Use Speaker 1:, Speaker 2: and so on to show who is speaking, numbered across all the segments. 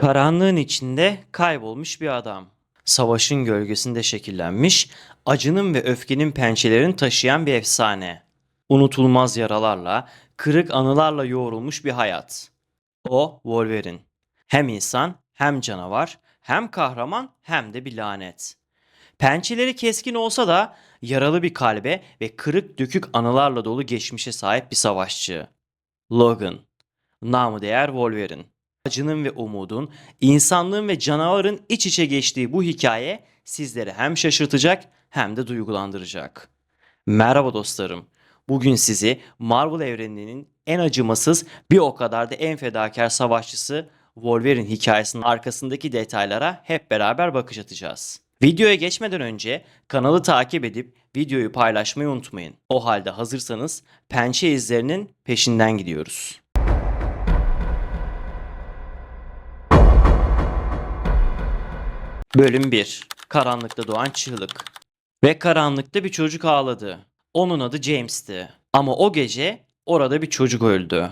Speaker 1: Karanlığın içinde kaybolmuş bir adam. Savaşın gölgesinde şekillenmiş, acının ve öfkenin pençelerini taşıyan bir efsane. Unutulmaz yaralarla, kırık anılarla yoğrulmuş bir hayat. O Wolverine. Hem insan, hem canavar, hem kahraman, hem de bir lanet. Pençeleri keskin olsa da yaralı bir kalbe ve kırık dökük anılarla dolu geçmişe sahip bir savaşçı. Logan. Namı değer Wolverine. Acının ve umudun, insanlığın ve canavarın iç içe geçtiği bu hikaye sizleri hem şaşırtacak hem de duygulandıracak. Merhaba dostlarım. Bugün sizi Marvel evreninin en acımasız bir o kadar da en fedakar savaşçısı Wolverine hikayesinin arkasındaki detaylara hep beraber bakış atacağız. Videoya geçmeden önce kanalı takip edip videoyu paylaşmayı unutmayın. O halde hazırsanız pençe izlerinin peşinden gidiyoruz. Bölüm 1 Karanlıkta doğan çığlık Ve karanlıkta bir çocuk ağladı. Onun adı James'ti. Ama o gece orada bir çocuk öldü.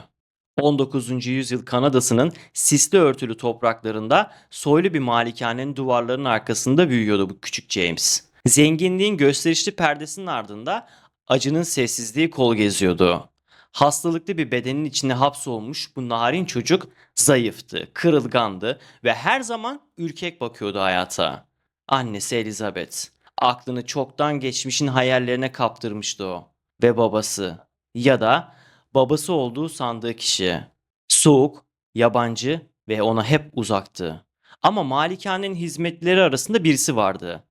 Speaker 1: 19. yüzyıl Kanada'sının sisli örtülü topraklarında soylu bir malikanenin duvarlarının arkasında büyüyordu bu küçük James. Zenginliğin gösterişli perdesinin ardında acının sessizliği kol geziyordu. Hastalıklı bir bedenin içine hapsolmuş bu narin çocuk zayıftı, kırılgandı ve her zaman ürkek bakıyordu hayata. Annesi Elizabeth aklını çoktan geçmişin hayallerine kaptırmıştı o. Ve babası ya da babası olduğu sandığı kişi. Soğuk, yabancı ve ona hep uzaktı. Ama malikanenin hizmetleri arasında birisi vardı.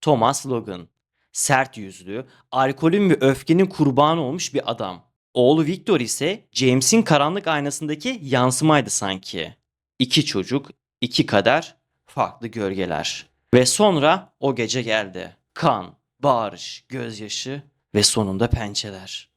Speaker 1: Thomas Logan. Sert yüzlü, alkolün ve öfkenin kurbanı olmuş bir adam. Oğlu Victor ise James'in karanlık aynasındaki yansımaydı sanki. İki çocuk, iki kader, farklı gölgeler. Ve sonra o gece geldi. Kan, bağırış, gözyaşı ve sonunda pençeler.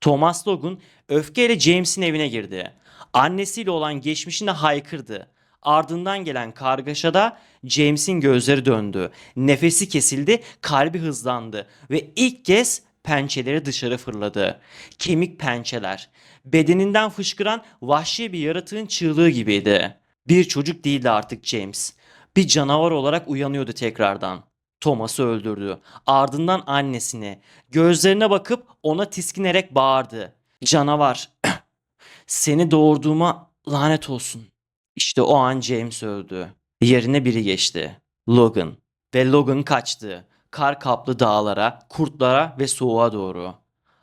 Speaker 1: Thomas Logan öfkeyle James'in evine girdi. Annesiyle olan geçmişine haykırdı. Ardından gelen kargaşada James'in gözleri döndü. Nefesi kesildi, kalbi hızlandı ve ilk kez pençeleri dışarı fırladı. Kemik pençeler. Bedeninden fışkıran vahşi bir yaratığın çığlığı gibiydi. Bir çocuk değildi artık James. Bir canavar olarak uyanıyordu tekrardan. Thomas'ı öldürdü. Ardından annesini. Gözlerine bakıp ona tiskinerek bağırdı. Canavar. Seni doğurduğuma lanet olsun. İşte o an James öldü. Yerine biri geçti. Logan. Ve Logan kaçtı. Kar kaplı dağlara, kurtlara ve soğuğa doğru.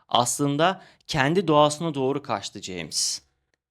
Speaker 1: Aslında kendi doğasına doğru kaçtı James.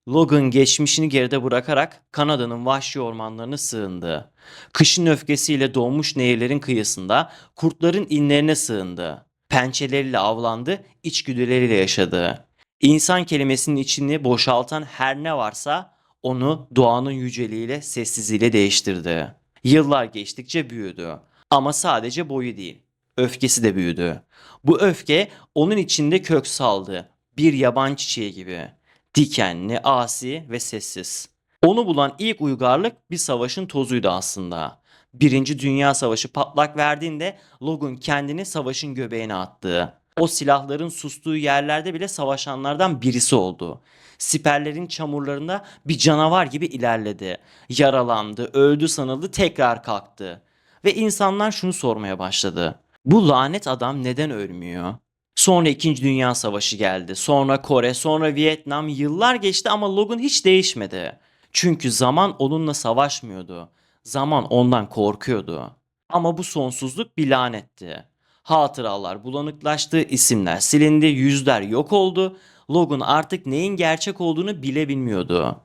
Speaker 1: Logan geçmişini geride bırakarak Kanada'nın vahşi ormanlarına sığındı. Kışın öfkesiyle donmuş nehirlerin kıyısında kurtların inlerine sığındı. Pençeleriyle avlandı, içgüdüleriyle yaşadı. İnsan kelimesinin içini boşaltan her ne varsa onu doğanın yüceliğiyle, sessizliğiyle değiştirdi. Yıllar geçtikçe büyüdü. Ama sadece boyu değil, öfkesi de büyüdü. Bu öfke onun içinde kök saldı. Bir yaban çiçeği gibi. Dikenli, asi ve sessiz. Onu bulan ilk uygarlık bir savaşın tozuydu aslında. Birinci Dünya Savaşı patlak verdiğinde Logan kendini savaşın göbeğine attı. O silahların sustuğu yerlerde bile savaşanlardan birisi oldu. Siperlerin çamurlarında bir canavar gibi ilerledi. Yaralandı, öldü sanıldı, tekrar kalktı. Ve insanlar şunu sormaya başladı. Bu lanet adam neden ölmüyor? Sonra 2. Dünya Savaşı geldi. Sonra Kore, sonra Vietnam. Yıllar geçti ama Logan hiç değişmedi. Çünkü zaman onunla savaşmıyordu. Zaman ondan korkuyordu. Ama bu sonsuzluk bir lanetti. Hatıralar bulanıklaştı, isimler silindi, yüzler yok oldu. Logan artık neyin gerçek olduğunu bile bilmiyordu.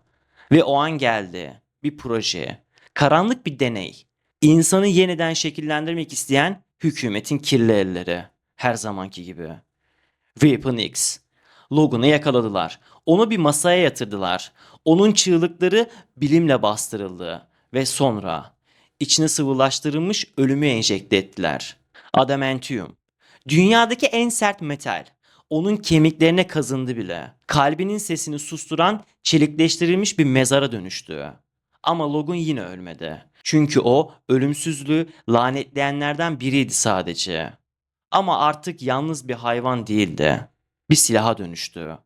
Speaker 1: Ve o an geldi. Bir proje. Karanlık bir deney. İnsanı yeniden şekillendirmek isteyen hükümetin kirli elleri. Her zamanki gibi. Weapon X. Logan'ı yakaladılar. Onu bir masaya yatırdılar. Onun çığlıkları bilimle bastırıldı. Ve sonra içine sıvılaştırılmış ölümü enjekte ettiler. Adamantium. Dünyadaki en sert metal. Onun kemiklerine kazındı bile. Kalbinin sesini susturan çelikleştirilmiş bir mezara dönüştü. Ama Logan yine ölmedi. Çünkü o ölümsüzlüğü lanetleyenlerden biriydi sadece. Ama artık yalnız bir hayvan değildi. Bir silaha dönüştü.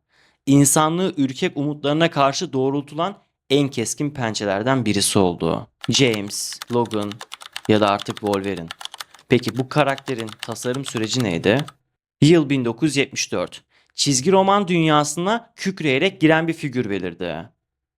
Speaker 1: İnsanlığı ürkek umutlarına karşı doğrultulan en keskin pençelerden birisi oldu. James, Logan ya da artık Wolverine. Peki bu karakterin tasarım süreci neydi? Yıl 1974. Çizgi roman dünyasına kükreyerek giren bir figür belirdi.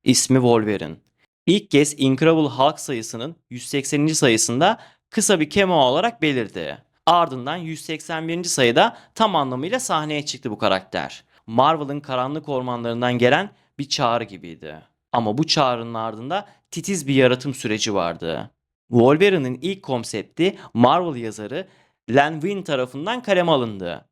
Speaker 1: İsmi Wolverine. İlk kez Incredible Hulk sayısının 180. sayısında kısa bir cameo olarak belirdi. Ardından 181. sayıda tam anlamıyla sahneye çıktı bu karakter. Marvel'ın karanlık ormanlarından gelen bir çağrı gibiydi. Ama bu çağrının ardında titiz bir yaratım süreci vardı. Wolverine'in ilk konsepti Marvel yazarı Len Wein tarafından kaleme alındı.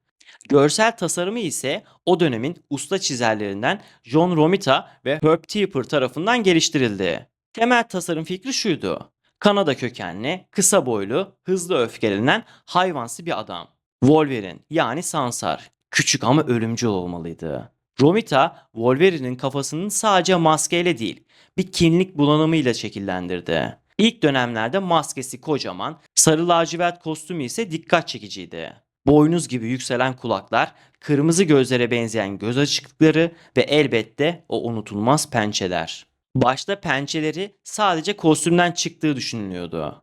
Speaker 1: Görsel tasarımı ise o dönemin usta çizerlerinden John Romita ve Herb Tipper tarafından geliştirildi. Temel tasarım fikri şuydu. Kanada kökenli, kısa boylu, hızlı öfkelenen hayvansı bir adam. Wolverine yani Sansar. Küçük ama ölümcül olmalıydı. Romita, Wolverine'in kafasının sadece maskeyle değil, bir kinlik bulanımıyla şekillendirdi. İlk dönemlerde maskesi kocaman, sarı lacivert kostümü ise dikkat çekiciydi. Boynuz gibi yükselen kulaklar, kırmızı gözlere benzeyen göz açıklıkları ve elbette o unutulmaz pençeler. Başta pençeleri sadece kostümden çıktığı düşünülüyordu.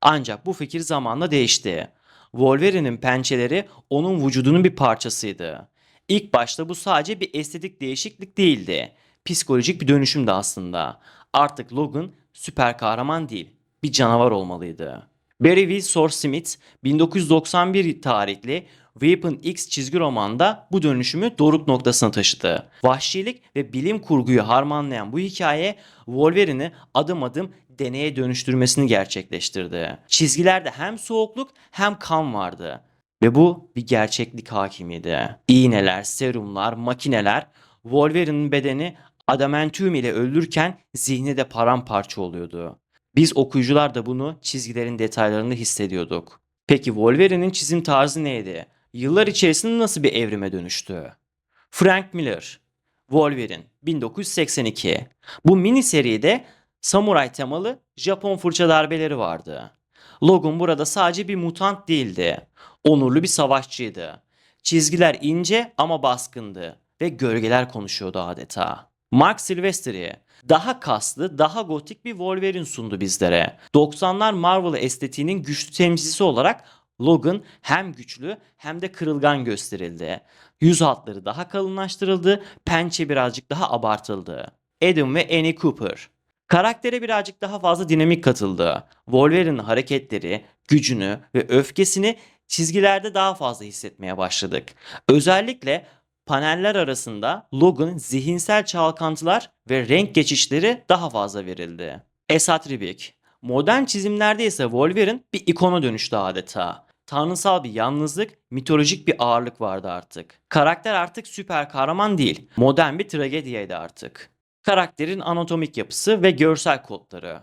Speaker 1: Ancak bu fikir zamanla değişti. Wolverine'in pençeleri onun vücudunun bir parçasıydı. İlk başta bu sadece bir estetik değişiklik değildi. Psikolojik bir dönüşümdü aslında. Artık Logan süper kahraman değil, bir canavar olmalıydı. Barry Windsor Smith 1991 tarihli Weapon X çizgi romanda bu dönüşümü doruk noktasına taşıdı. Vahşilik ve bilim kurguyu harmanlayan bu hikaye Wolverine'i adım adım deneye dönüştürmesini gerçekleştirdi. Çizgilerde hem soğukluk hem kan vardı. Ve bu bir gerçeklik hakimiydi. İğneler, serumlar, makineler Wolverine'in bedeni adamantium ile öldürürken zihni de paramparça oluyordu. Biz okuyucular da bunu çizgilerin detaylarında hissediyorduk. Peki Wolverine'in çizim tarzı neydi? Yıllar içerisinde nasıl bir evrime dönüştü? Frank Miller, Wolverine 1982. Bu mini seride samuray temalı Japon fırça darbeleri vardı. Logan burada sadece bir mutant değildi. Onurlu bir savaşçıydı. Çizgiler ince ama baskındı ve gölgeler konuşuyordu adeta. Mark Silvestri daha kaslı, daha gotik bir Wolverine sundu bizlere. 90'lar Marvel estetiğinin güçlü temsilcisi olarak Logan hem güçlü hem de kırılgan gösterildi. Yüz hatları daha kalınlaştırıldı, pençe birazcık daha abartıldı. Adam ve Annie Cooper. Karaktere birazcık daha fazla dinamik katıldı. Wolverine'in hareketleri, gücünü ve öfkesini çizgilerde daha fazla hissetmeye başladık. Özellikle paneller arasında Logan zihinsel çalkantılar ve renk geçişleri daha fazla verildi. Esat Ribik Modern çizimlerde ise Wolverine bir ikona dönüştü adeta. Tanrısal bir yalnızlık, mitolojik bir ağırlık vardı artık. Karakter artık süper kahraman değil, modern bir trajediyeydi artık. Karakterin anatomik yapısı ve görsel kodları.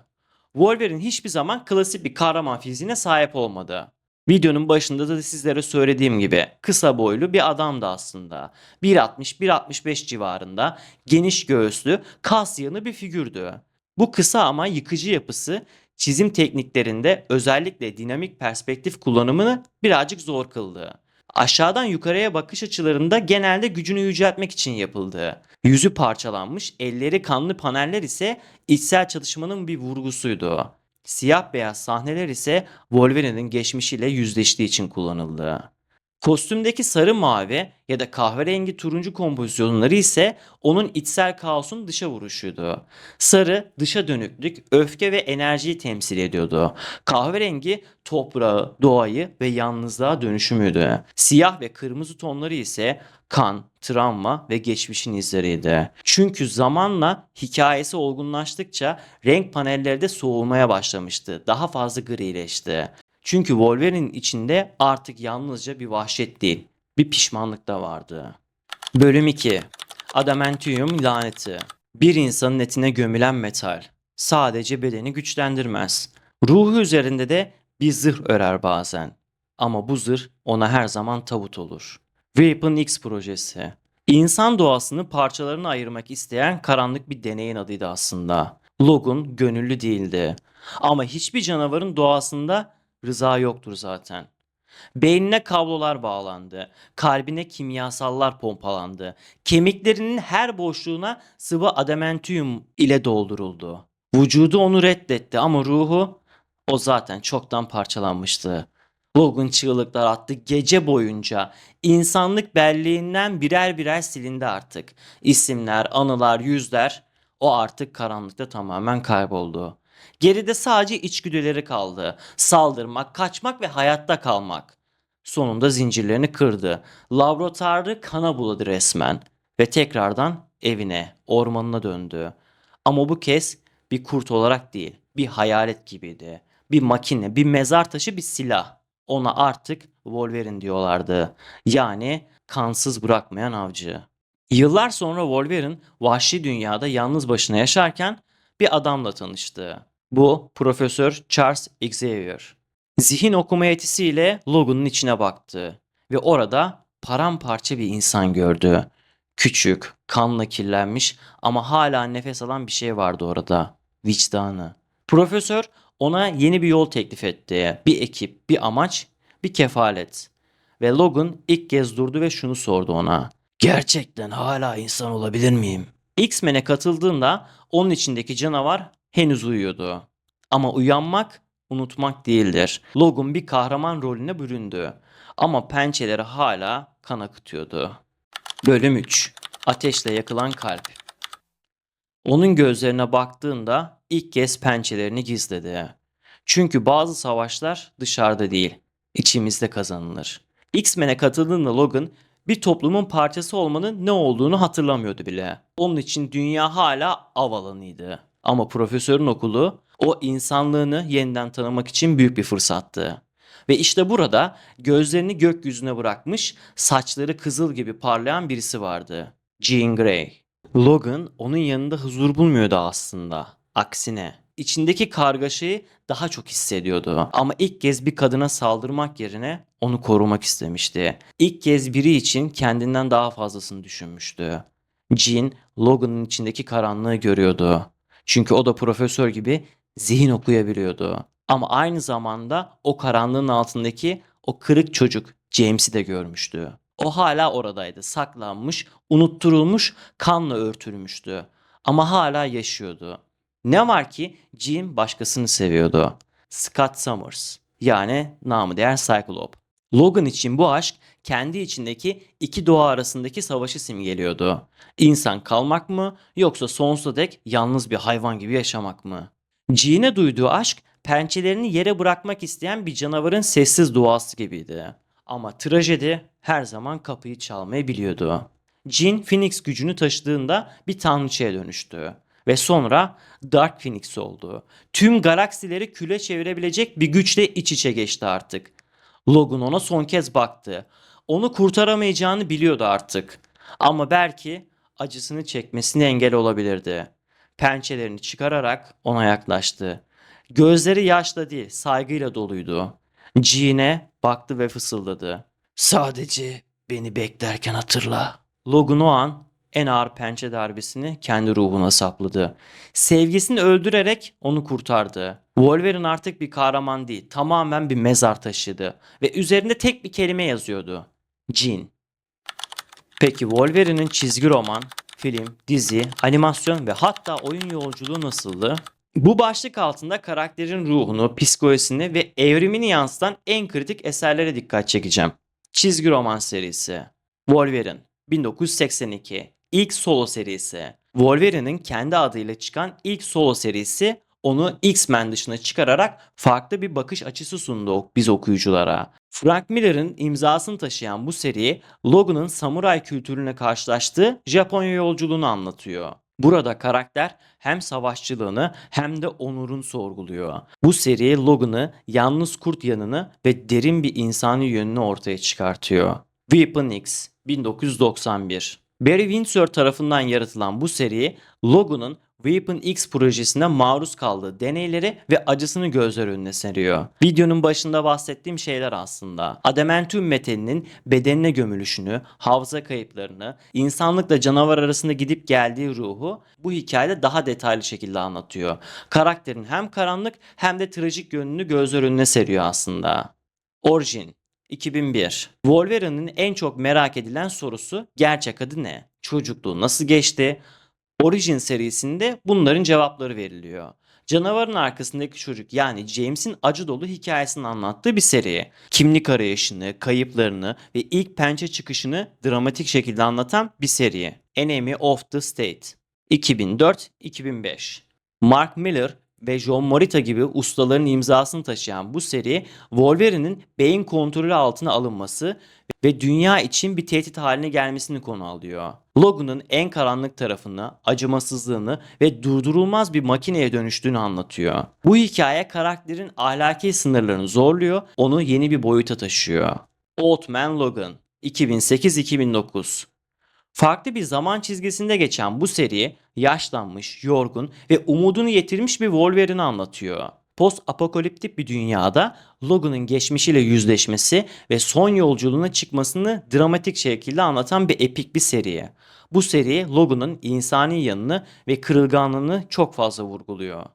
Speaker 1: Wolverine hiçbir zaman klasik bir kahraman fiziğine sahip olmadı. Videonun başında da sizlere söylediğim gibi kısa boylu bir adamdı aslında. 1.60-1.65 civarında geniş göğüslü, kas yığını bir figürdü. Bu kısa ama yıkıcı yapısı çizim tekniklerinde özellikle dinamik perspektif kullanımını birazcık zor kıldı. Aşağıdan yukarıya bakış açılarında genelde gücünü yüceltmek için yapıldı. Yüzü parçalanmış, elleri kanlı paneller ise içsel çatışmanın bir vurgusuydu. Siyah beyaz sahneler ise Wolverine'in geçmişiyle yüzleştiği için kullanıldı. Kostümdeki sarı mavi ya da kahverengi turuncu kompozisyonları ise onun içsel kaosun dışa vuruşuydu. Sarı dışa dönüklük, öfke ve enerjiyi temsil ediyordu. Kahverengi toprağı, doğayı ve yalnızlığa dönüşümüydü. Siyah ve kırmızı tonları ise kan, travma ve geçmişin izleriydi. Çünkü zamanla hikayesi olgunlaştıkça renk panelleri de soğumaya başlamıştı. Daha fazla grileşti. Çünkü Wolverine'in içinde artık yalnızca bir vahşet değil, bir pişmanlık da vardı. Bölüm 2 Adamantium laneti Bir insanın etine gömülen metal. Sadece bedeni güçlendirmez. Ruhu üzerinde de bir zırh örer bazen. Ama bu zırh ona her zaman tabut olur. Weapon X projesi. İnsan doğasını parçalarına ayırmak isteyen karanlık bir deneyin adıydı aslında. Logan gönüllü değildi. Ama hiçbir canavarın doğasında rıza yoktur zaten. Beynine kablolar bağlandı. Kalbine kimyasallar pompalandı. Kemiklerinin her boşluğuna sıvı adamantium ile dolduruldu. Vücudu onu reddetti ama ruhu o zaten çoktan parçalanmıştı. Logan çığlıklar attı gece boyunca. İnsanlık belleğinden birer birer silindi artık. İsimler, anılar, yüzler o artık karanlıkta tamamen kayboldu. Geride sadece içgüdüleri kaldı. Saldırmak, kaçmak ve hayatta kalmak. Sonunda zincirlerini kırdı. Laboratuvarı kana buladı resmen. Ve tekrardan evine, ormanına döndü. Ama bu kez bir kurt olarak değil, bir hayalet gibiydi. Bir makine, bir mezar taşı, bir silah. Ona artık Wolverine diyorlardı. Yani kansız bırakmayan avcı. Yıllar sonra Wolverine vahşi dünyada yalnız başına yaşarken bir adamla tanıştı. Bu Profesör Charles Xavier. Zihin okuma yetisiyle Logan'ın içine baktı ve orada paramparça bir insan gördü. Küçük, kanla kirlenmiş ama hala nefes alan bir şey vardı orada. Vicdanı. Profesör ona yeni bir yol teklif etti. Bir ekip, bir amaç, bir kefalet. Ve Logan ilk kez durdu ve şunu sordu ona. Gerçekten hala insan olabilir miyim? X-Men'e katıldığında onun içindeki canavar henüz uyuyordu. Ama uyanmak unutmak değildir. Logan bir kahraman rolüne büründü. Ama pençeleri hala kan akıtıyordu. Bölüm 3 Ateşle yakılan kalp Onun gözlerine baktığında ilk kez pençelerini gizledi. Çünkü bazı savaşlar dışarıda değil, içimizde kazanılır. X-Men'e katıldığında Logan bir toplumun parçası olmanın ne olduğunu hatırlamıyordu bile. Onun için dünya hala av alanıydı. Ama profesörün okulu o insanlığını yeniden tanımak için büyük bir fırsattı. Ve işte burada gözlerini gökyüzüne bırakmış, saçları kızıl gibi parlayan birisi vardı. Jean Grey. Logan onun yanında huzur bulmuyordu aslında. Aksine içindeki kargaşayı daha çok hissediyordu. Ama ilk kez bir kadına saldırmak yerine onu korumak istemişti. İlk kez biri için kendinden daha fazlasını düşünmüştü. Jean, Logan'ın içindeki karanlığı görüyordu. Çünkü o da profesör gibi zihin okuyabiliyordu. Ama aynı zamanda o karanlığın altındaki o kırık çocuk James'i de görmüştü. O hala oradaydı, saklanmış, unutturulmuş, kanla örtülmüştü. Ama hala yaşıyordu. Ne var ki Jim başkasını seviyordu. Scott Summers yani namı değer Cyclop. Logan için bu aşk kendi içindeki iki doğa arasındaki savaşı simgeliyordu. İnsan kalmak mı yoksa sonsuza dek yalnız bir hayvan gibi yaşamak mı? Jean'e duyduğu aşk pençelerini yere bırakmak isteyen bir canavarın sessiz duası gibiydi. Ama trajedi her zaman kapıyı çalmayı biliyordu. Jean Phoenix gücünü taşıdığında bir tanrıçaya dönüştü ve sonra Dark Phoenix oldu. Tüm galaksileri küle çevirebilecek bir güçle iç içe geçti artık. Logan ona son kez baktı. Onu kurtaramayacağını biliyordu artık. Ama belki acısını çekmesine engel olabilirdi. Pençelerini çıkararak ona yaklaştı. Gözleri yaşla değil, saygıyla doluydu. Jean'e baktı ve fısıldadı. Sadece beni beklerken hatırla. Logan o an en ağır pençe darbesini kendi ruhuna sapladı. Sevgisini öldürerek onu kurtardı. Wolverine artık bir kahraman değil, tamamen bir mezar taşıydı ve üzerinde tek bir kelime yazıyordu. Jean. Peki Wolverine'in çizgi roman, film, dizi, animasyon ve hatta oyun yolculuğu nasıldı? Bu başlık altında karakterin ruhunu, psikolojisini ve evrimini yansıtan en kritik eserlere dikkat çekeceğim. Çizgi roman serisi. Wolverine 1982 ilk solo serisi. Wolverine'in kendi adıyla çıkan ilk solo serisi onu X-Men dışına çıkararak farklı bir bakış açısı sundu biz okuyuculara. Frank Miller'ın imzasını taşıyan bu seri Logan'ın samuray kültürüne karşılaştığı Japonya yolculuğunu anlatıyor. Burada karakter hem savaşçılığını hem de onurun sorguluyor. Bu seri Logan'ı yalnız kurt yanını ve derin bir insani yönünü ortaya çıkartıyor. Weapon X 1991 Barry Windsor tarafından yaratılan bu seri Logan'ın Weapon X projesine maruz kaldığı deneyleri ve acısını gözler önüne seriyor. Videonun başında bahsettiğim şeyler aslında. Adamantium metalinin bedenine gömülüşünü, hafıza kayıplarını, insanlıkla canavar arasında gidip geldiği ruhu bu hikayede daha detaylı şekilde anlatıyor. Karakterin hem karanlık hem de trajik yönünü gözler önüne seriyor aslında. Origin 2001. Wolverine'in en çok merak edilen sorusu gerçek adı ne? Çocukluğu nasıl geçti? Origin serisinde bunların cevapları veriliyor. Canavarın arkasındaki çocuk yani James'in acı dolu hikayesini anlattığı bir seri. Kimlik arayışını, kayıplarını ve ilk pençe çıkışını dramatik şekilde anlatan bir seri. Enemy of the State. 2004-2005. Mark Miller ve John Morita gibi ustaların imzasını taşıyan bu seri Wolverine'in beyin kontrolü altına alınması ve dünya için bir tehdit haline gelmesini konu alıyor. Logan'ın en karanlık tarafını, acımasızlığını ve durdurulmaz bir makineye dönüştüğünü anlatıyor. Bu hikaye karakterin ahlaki sınırlarını zorluyor, onu yeni bir boyuta taşıyor. Old Man Logan 2008-2009 Farklı bir zaman çizgisinde geçen bu seri yaşlanmış, yorgun ve umudunu yitirmiş bir Wolverine anlatıyor. Post apokaliptik bir dünyada Logan'ın geçmişiyle yüzleşmesi ve son yolculuğuna çıkmasını dramatik şekilde anlatan bir epik bir seri. Bu seri Logan'ın insani yanını ve kırılganlığını çok fazla vurguluyor.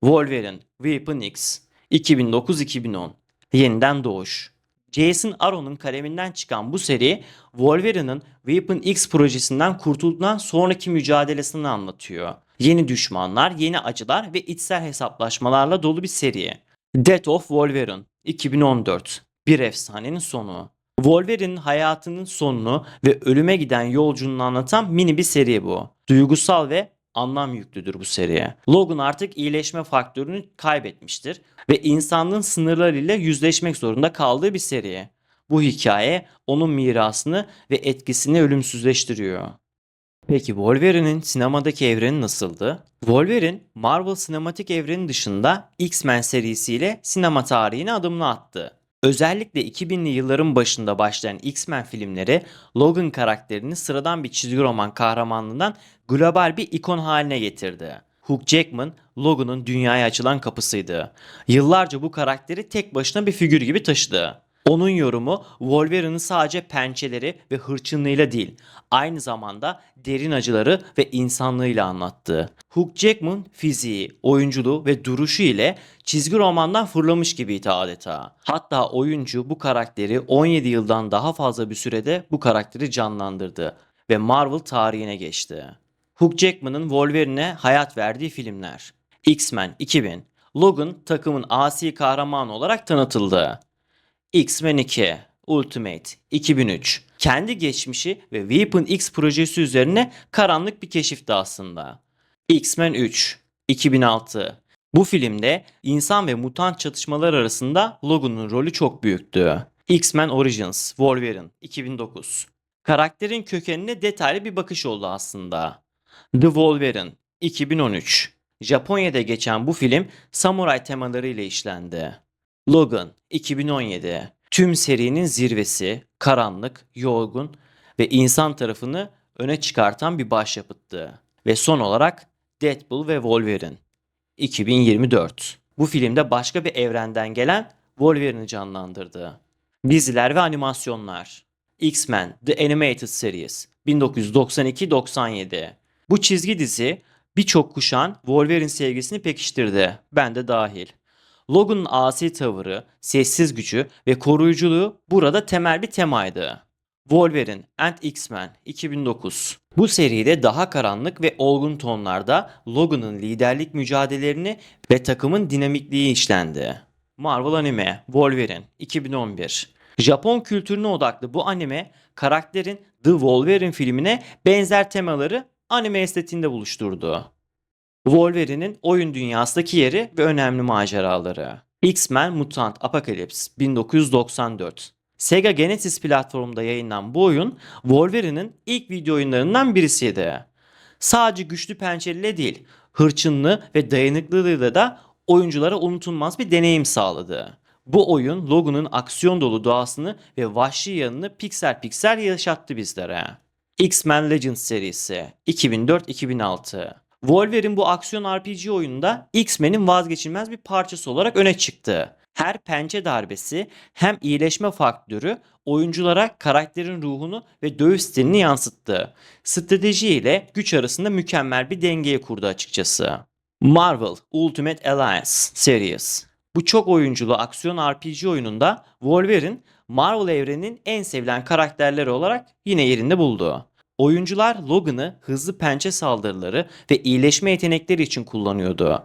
Speaker 1: Wolverine Weapon X 2009-2010 Yeniden Doğuş Jason Aaron'un kaleminden çıkan bu seri Wolverine'ın Weapon X projesinden kurtulduktan sonraki mücadelesini anlatıyor. Yeni düşmanlar, yeni acılar ve içsel hesaplaşmalarla dolu bir seri. Death of Wolverine 2014 Bir efsanenin sonu. Wolverine'in hayatının sonunu ve ölüme giden yolculuğunu anlatan mini bir seri bu. Duygusal ve anlam yüklüdür bu seriye. Logan artık iyileşme faktörünü kaybetmiştir ve insanlığın sınırlarıyla yüzleşmek zorunda kaldığı bir seri. Bu hikaye onun mirasını ve etkisini ölümsüzleştiriyor. Peki Wolverine'in sinemadaki evreni nasıldı? Wolverine, Marvel sinematik evreni dışında X-Men serisiyle sinema tarihine adımını attı. Özellikle 2000'li yılların başında başlayan X-Men filmleri Logan karakterini sıradan bir çizgi roman kahramanlığından global bir ikon haline getirdi. Hugh Jackman, Logan'ın dünyaya açılan kapısıydı. Yıllarca bu karakteri tek başına bir figür gibi taşıdı. Onun yorumu Wolverine'ın sadece pençeleri ve hırçınlığıyla değil, aynı zamanda derin acıları ve insanlığıyla anlattı. Hugh Jackman fiziği, oyunculuğu ve duruşu ile çizgi romandan fırlamış gibiydi adeta. Hatta oyuncu bu karakteri 17 yıldan daha fazla bir sürede bu karakteri canlandırdı ve Marvel tarihine geçti. Hugh Jackman'ın Wolverine'e hayat verdiği filmler. X-Men 2000, Logan takımın asi kahramanı olarak tanıtıldı. X-Men 2, Ultimate 2003. Kendi geçmişi ve Weapon X projesi üzerine karanlık bir keşifti aslında. X-Men 3, 2006. Bu filmde insan ve mutant çatışmalar arasında Logan'ın rolü çok büyüktü. X-Men Origins, Wolverine 2009. Karakterin kökenine detaylı bir bakış oldu aslında. The Wolverine 2013. Japonya'da geçen bu film samuray temalarıyla işlendi. Logan 2017. Tüm serinin zirvesi, karanlık, yorgun ve insan tarafını öne çıkartan bir başyapıttı. Ve son olarak Deadpool ve Wolverine 2024. Bu filmde başka bir evrenden gelen Wolverine'i canlandırdı. Diziler ve animasyonlar. X-Men The Animated Series 1992-97. Bu çizgi dizi birçok kuşağın Wolverine sevgisini pekiştirdi. Ben de dahil. Logan'ın asi tavırı, sessiz gücü ve koruyuculuğu burada temel bir temaydı. Wolverine and X-Men 2009. Bu seride daha karanlık ve olgun tonlarda Logan'ın liderlik mücadelelerini ve takımın dinamikliği işlendi. Marvel Anime Wolverine 2011. Japon kültürüne odaklı bu anime karakterin The Wolverine filmine benzer temaları anime estetiğinde buluşturdu. Wolverine'in oyun dünyasındaki yeri ve önemli maceraları. X-Men Mutant Apocalypse 1994 Sega Genesis platformunda yayınlanan bu oyun Wolverine'in ilk video oyunlarından birisiydi. Sadece güçlü pençeliyle değil, hırçınlığı ve dayanıklılığıyla da oyunculara unutulmaz bir deneyim sağladı. Bu oyun Logan'ın aksiyon dolu doğasını ve vahşi yanını piksel piksel yaşattı bizlere. X-Men Legends serisi 2004-2006 Wolverine bu aksiyon RPG oyununda X-Men'in vazgeçilmez bir parçası olarak öne çıktı. Her pençe darbesi hem iyileşme faktörü oyunculara karakterin ruhunu ve dövüş stilini yansıttı. Strateji ile güç arasında mükemmel bir dengeye kurdu açıkçası. Marvel Ultimate Alliance Series bu çok oyunculu aksiyon RPG oyununda Wolverine Marvel evreninin en sevilen karakterleri olarak yine yerinde buldu. Oyuncular Logan'ı hızlı pençe saldırıları ve iyileşme yetenekleri için kullanıyordu.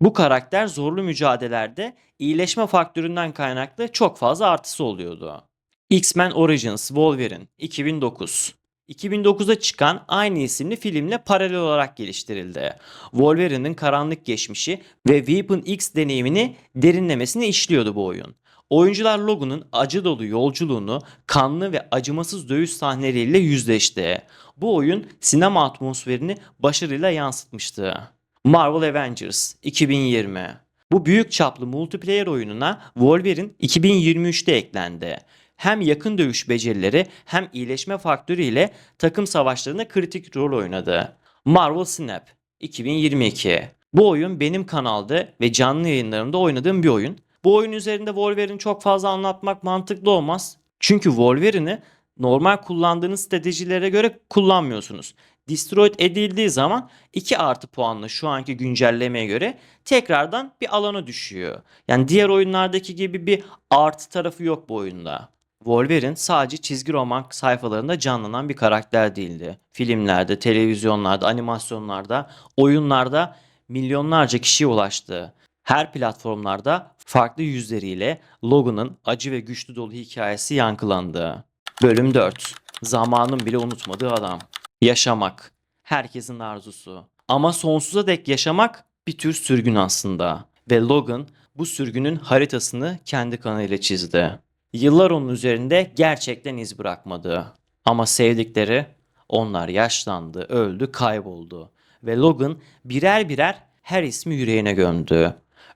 Speaker 1: Bu karakter zorlu mücadelelerde iyileşme faktöründen kaynaklı çok fazla artısı oluyordu. X-Men Origins Wolverine 2009 2009'da çıkan aynı isimli filmle paralel olarak geliştirildi. Wolverine'in karanlık geçmişi ve Weapon X deneyimini derinlemesine işliyordu bu oyun. Oyuncular Logan'ın acı dolu yolculuğunu kanlı ve acımasız dövüş sahneleriyle yüzleşti. Bu oyun sinema atmosferini başarıyla yansıtmıştı. Marvel Avengers 2020 Bu büyük çaplı multiplayer oyununa Wolverine 2023'te eklendi. Hem yakın dövüş becerileri hem iyileşme faktörüyle takım savaşlarında kritik rol oynadı. Marvel Snap 2022 Bu oyun benim kanalda ve canlı yayınlarımda oynadığım bir oyun. Bu oyun üzerinde Wolverine çok fazla anlatmak mantıklı olmaz. Çünkü Wolverine'i normal kullandığınız stratejilere göre kullanmıyorsunuz. Destroyed edildiği zaman 2 artı puanla şu anki güncellemeye göre tekrardan bir alana düşüyor. Yani diğer oyunlardaki gibi bir artı tarafı yok bu oyunda. Wolverine sadece çizgi roman sayfalarında canlanan bir karakter değildi. Filmlerde, televizyonlarda, animasyonlarda, oyunlarda milyonlarca kişiye ulaştı. Her platformlarda farklı yüzleriyle Logan'ın acı ve güçlü dolu hikayesi yankılandı. Bölüm 4. Zamanın bile unutmadığı adam. Yaşamak. Herkesin arzusu. Ama sonsuza dek yaşamak bir tür sürgün aslında. Ve Logan bu sürgünün haritasını kendi kanıyla çizdi. Yıllar onun üzerinde gerçekten iz bırakmadı. Ama sevdikleri onlar yaşlandı, öldü, kayboldu. Ve Logan birer birer her ismi yüreğine gömdü.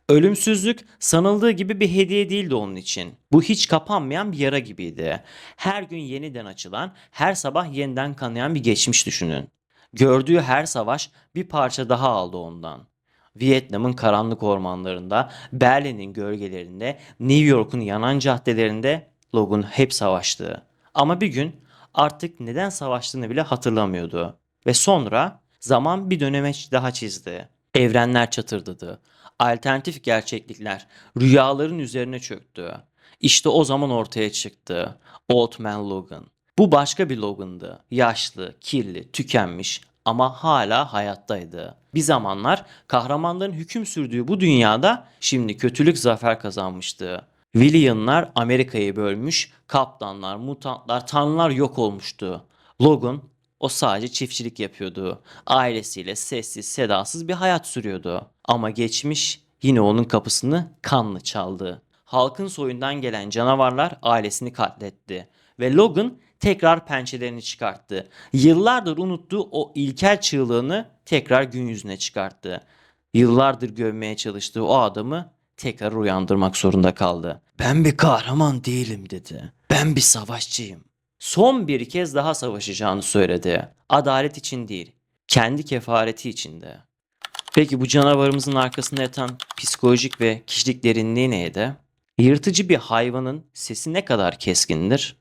Speaker 1: Ölümsüzlük sanıldığı gibi bir hediye değildi onun için. Bu hiç kapanmayan bir yara gibiydi. Her gün yeniden açılan, her sabah yeniden kanayan bir geçmiş düşünün. Gördüğü her savaş bir parça daha aldı ondan. Vietnam'ın karanlık ormanlarında, Berlin'in gölgelerinde, New York'un yanan caddelerinde Logan hep savaştı. Ama bir gün artık neden savaştığını bile hatırlamıyordu. Ve sonra zaman bir dönemeç daha çizdi. Evrenler çatırdadı. Alternatif gerçeklikler rüyaların üzerine çöktü. İşte o zaman ortaya çıktı. Old Man Logan. Bu başka bir Logan'dı. Yaşlı, kirli, tükenmiş ama hala hayattaydı. Bir zamanlar kahramanların hüküm sürdüğü bu dünyada şimdi kötülük zafer kazanmıştı. Villainlar Amerika'yı bölmüş, kaptanlar, mutantlar, tanrılar yok olmuştu. Logan o sadece çiftçilik yapıyordu. Ailesiyle sessiz sedasız bir hayat sürüyordu. Ama geçmiş yine onun kapısını kanlı çaldı. Halkın soyundan gelen canavarlar ailesini katletti. Ve Logan tekrar pençelerini çıkarttı. Yıllardır unuttuğu o ilkel çığlığını tekrar gün yüzüne çıkarttı. Yıllardır gömmeye çalıştığı o adamı tekrar uyandırmak zorunda kaldı. Ben bir kahraman değilim dedi. Ben bir savaşçıyım. Son bir kez daha savaşacağını söyledi. Adalet için değil, kendi kefareti içinde. Peki bu canavarımızın arkasında yatan psikolojik ve kişilik derinliği neydi? Yırtıcı bir hayvanın sesi ne kadar keskindir?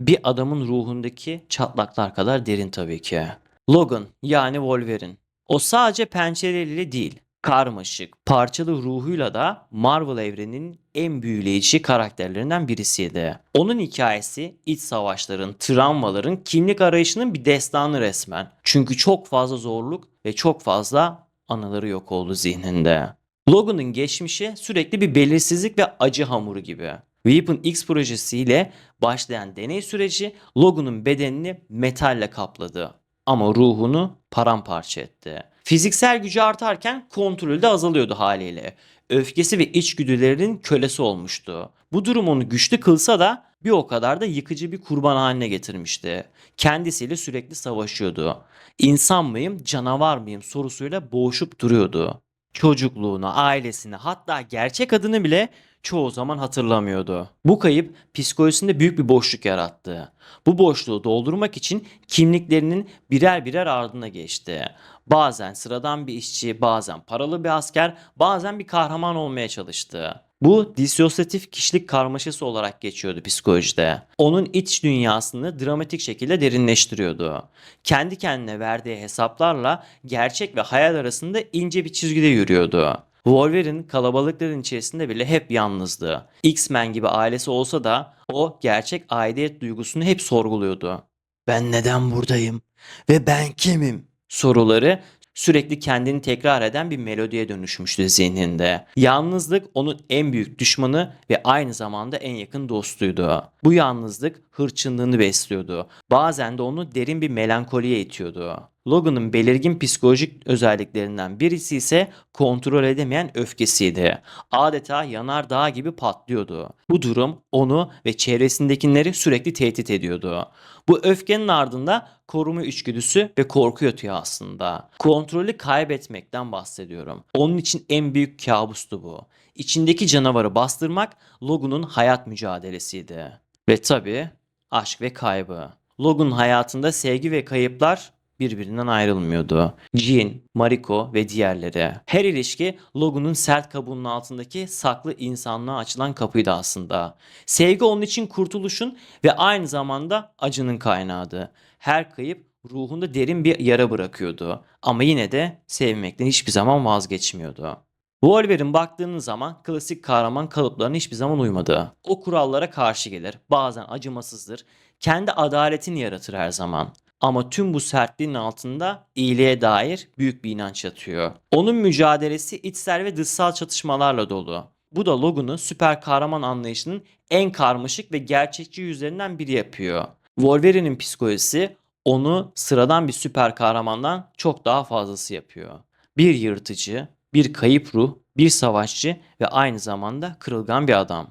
Speaker 1: Bir adamın ruhundaki çatlaklar kadar derin tabii ki. Logan yani Wolverine. O sadece pençeleriyle değil, karmaşık, parçalı ruhuyla da Marvel evreninin en büyüleyici karakterlerinden birisiydi. Onun hikayesi iç savaşların, travmaların, kimlik arayışının bir destanı resmen. Çünkü çok fazla zorluk ve çok fazla anıları yok oldu zihninde. Logan'ın geçmişi sürekli bir belirsizlik ve acı hamuru gibi. Weapon X projesiyle başlayan deney süreci Logan'ın bedenini metalle kapladı ama ruhunu paramparça etti. Fiziksel gücü artarken kontrolü de azalıyordu haliyle. Öfkesi ve içgüdülerinin kölesi olmuştu. Bu durum onu güçlü kılsa da bir o kadar da yıkıcı bir kurban haline getirmişti. Kendisiyle sürekli savaşıyordu. İnsan mıyım, canavar mıyım sorusuyla boğuşup duruyordu. Çocukluğunu, ailesini hatta gerçek adını bile çoğu zaman hatırlamıyordu. Bu kayıp psikolojisinde büyük bir boşluk yarattı. Bu boşluğu doldurmak için kimliklerinin birer birer ardına geçti. Bazen sıradan bir işçi, bazen paralı bir asker, bazen bir kahraman olmaya çalıştı. Bu disosyatif kişilik karmaşası olarak geçiyordu psikolojide. Onun iç dünyasını dramatik şekilde derinleştiriyordu. Kendi kendine verdiği hesaplarla gerçek ve hayal arasında ince bir çizgide yürüyordu. Wolverine kalabalıkların içerisinde bile hep yalnızdı. X-Men gibi ailesi olsa da o gerçek aidiyet duygusunu hep sorguluyordu. Ben neden buradayım ve ben kimim? Soruları sürekli kendini tekrar eden bir melodiye dönüşmüştü zihninde. Yalnızlık onun en büyük düşmanı ve aynı zamanda en yakın dostuydu. Bu yalnızlık hırçınlığını besliyordu. Bazen de onu derin bir melankoliye itiyordu. Logan'ın belirgin psikolojik özelliklerinden birisi ise kontrol edemeyen öfkesiydi. Adeta yanardağ gibi patlıyordu. Bu durum onu ve çevresindekileri sürekli tehdit ediyordu. Bu öfkenin ardında koruma içgüdüsü ve korku yatıyor aslında. Kontrolü kaybetmekten bahsediyorum. Onun için en büyük kabustu bu. İçindeki canavarı bastırmak Logan'un hayat mücadelesiydi. Ve tabii aşk ve kaybı. Logan'ın hayatında sevgi ve kayıplar birbirinden ayrılmıyordu. Jean, Mariko ve diğerleri. Her ilişki Logan'ın sert kabuğunun altındaki saklı insanlığa açılan kapıydı aslında. Sevgi onun için kurtuluşun ve aynı zamanda acının kaynağıydı. Her kayıp ruhunda derin bir yara bırakıyordu. Ama yine de sevmekten hiçbir zaman vazgeçmiyordu. Wolverine baktığınız zaman klasik kahraman kalıplarına hiçbir zaman uymadı. O kurallara karşı gelir, bazen acımasızdır, kendi adaletini yaratır her zaman. Ama tüm bu sertliğin altında iyiliğe dair büyük bir inanç yatıyor. Onun mücadelesi içsel ve dışsal çatışmalarla dolu. Bu da Logan'ı süper kahraman anlayışının en karmaşık ve gerçekçi yüzlerinden biri yapıyor. Wolverine'in psikolojisi onu sıradan bir süper kahramandan çok daha fazlası yapıyor. Bir yırtıcı, bir kayıp ruh, bir savaşçı ve aynı zamanda kırılgan bir adam.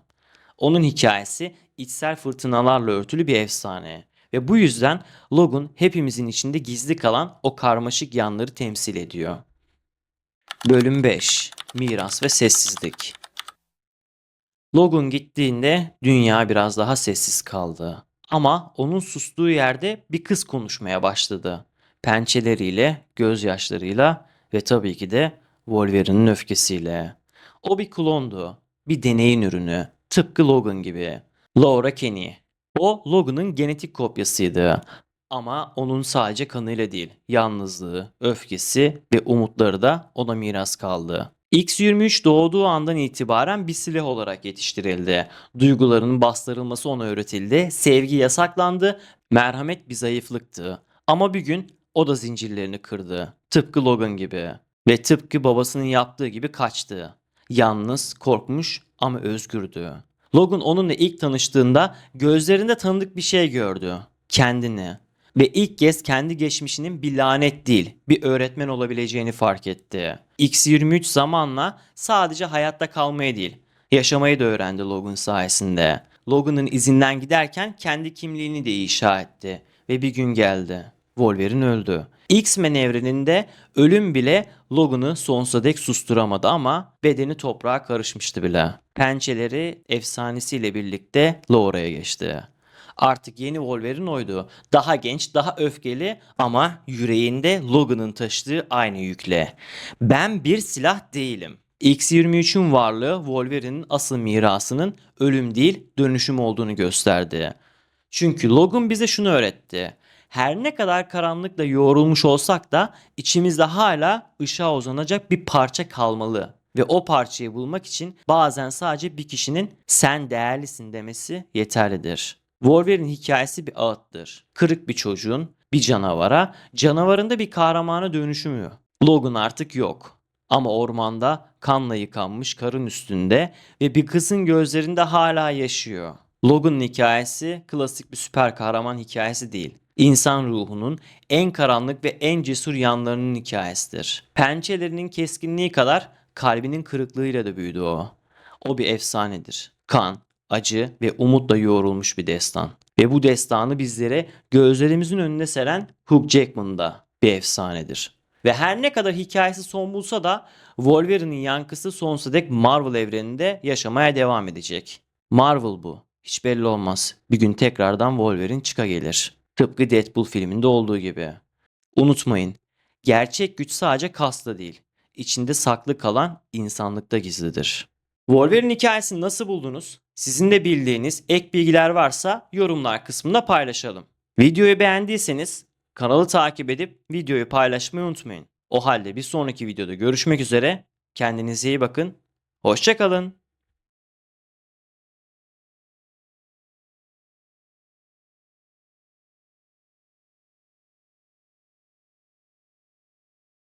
Speaker 1: Onun hikayesi içsel fırtınalarla örtülü bir efsane. Ve bu yüzden Logan hepimizin içinde gizli kalan o karmaşık yanları temsil ediyor. Bölüm 5 Miras ve Sessizlik Logan gittiğinde dünya biraz daha sessiz kaldı. Ama onun sustuğu yerde bir kız konuşmaya başladı. Pençeleriyle, gözyaşlarıyla ve tabii ki de Wolverine'in öfkesiyle. O bir klondu. Bir deneyin ürünü. Tıpkı Logan gibi. Laura Kenny. O Logan'ın genetik kopyasıydı. Ama onun sadece kanıyla değil, yalnızlığı, öfkesi ve umutları da ona miras kaldı. X-23 doğduğu andan itibaren bir silah olarak yetiştirildi. Duygularının bastırılması ona öğretildi, sevgi yasaklandı, merhamet bir zayıflıktı. Ama bir gün o da zincirlerini kırdı. Tıpkı Logan gibi. Ve tıpkı babasının yaptığı gibi kaçtı. Yalnız, korkmuş ama özgürdü. Logan onunla ilk tanıştığında gözlerinde tanıdık bir şey gördü. Kendini. Ve ilk kez kendi geçmişinin bir lanet değil, bir öğretmen olabileceğini fark etti. X-23 zamanla sadece hayatta kalmayı değil, yaşamayı da öğrendi Logan sayesinde. Logan'ın izinden giderken kendi kimliğini de inşa etti. Ve bir gün geldi. Wolverine öldü. X-Men evreninde ölüm bile Logan'ı sonsuza dek susturamadı ama bedeni toprağa karışmıştı bile. Pençeleri efsanesiyle birlikte Laura'ya geçti. Artık yeni Wolverine oydu. Daha genç, daha öfkeli ama yüreğinde Logan'ın taşıdığı aynı yükle. Ben bir silah değilim. X-23'ün varlığı Wolverine'in asıl mirasının ölüm değil dönüşüm olduğunu gösterdi. Çünkü Logan bize şunu öğretti. Her ne kadar karanlıkla yoğrulmuş olsak da içimizde hala ışığa uzanacak bir parça kalmalı. Ve o parçayı bulmak için bazen sadece bir kişinin sen değerlisin demesi yeterlidir. Wolverine hikayesi bir ağıttır. Kırık bir çocuğun bir canavara, canavarın da bir kahramana dönüşümü. Logan artık yok. Ama ormanda kanla yıkanmış karın üstünde ve bir kızın gözlerinde hala yaşıyor. Logan'ın hikayesi klasik bir süper kahraman hikayesi değil. İnsan ruhunun en karanlık ve en cesur yanlarının hikayesidir. Pençelerinin keskinliği kadar kalbinin kırıklığıyla da büyüdü o. O bir efsanedir. Kan, acı ve umutla yoğrulmuş bir destan. Ve bu destanı bizlere gözlerimizin önüne seren Hugh Jackman da bir efsanedir. Ve her ne kadar hikayesi son bulsa da Wolverine'in yankısı sonsuza dek Marvel evreninde yaşamaya devam edecek. Marvel bu. Hiç belli olmaz. Bir gün tekrardan Wolverine çıka gelir. Tıpkı Deadpool filminde olduğu gibi. Unutmayın, gerçek güç sadece kasla değil, içinde saklı kalan insanlıkta gizlidir. Wolverine hikayesini nasıl buldunuz? Sizin de bildiğiniz ek bilgiler varsa yorumlar kısmında paylaşalım. Videoyu beğendiyseniz kanalı takip edip videoyu paylaşmayı unutmayın. O halde bir sonraki videoda görüşmek üzere, Kendinize iyi bakın. Hoşça kalın.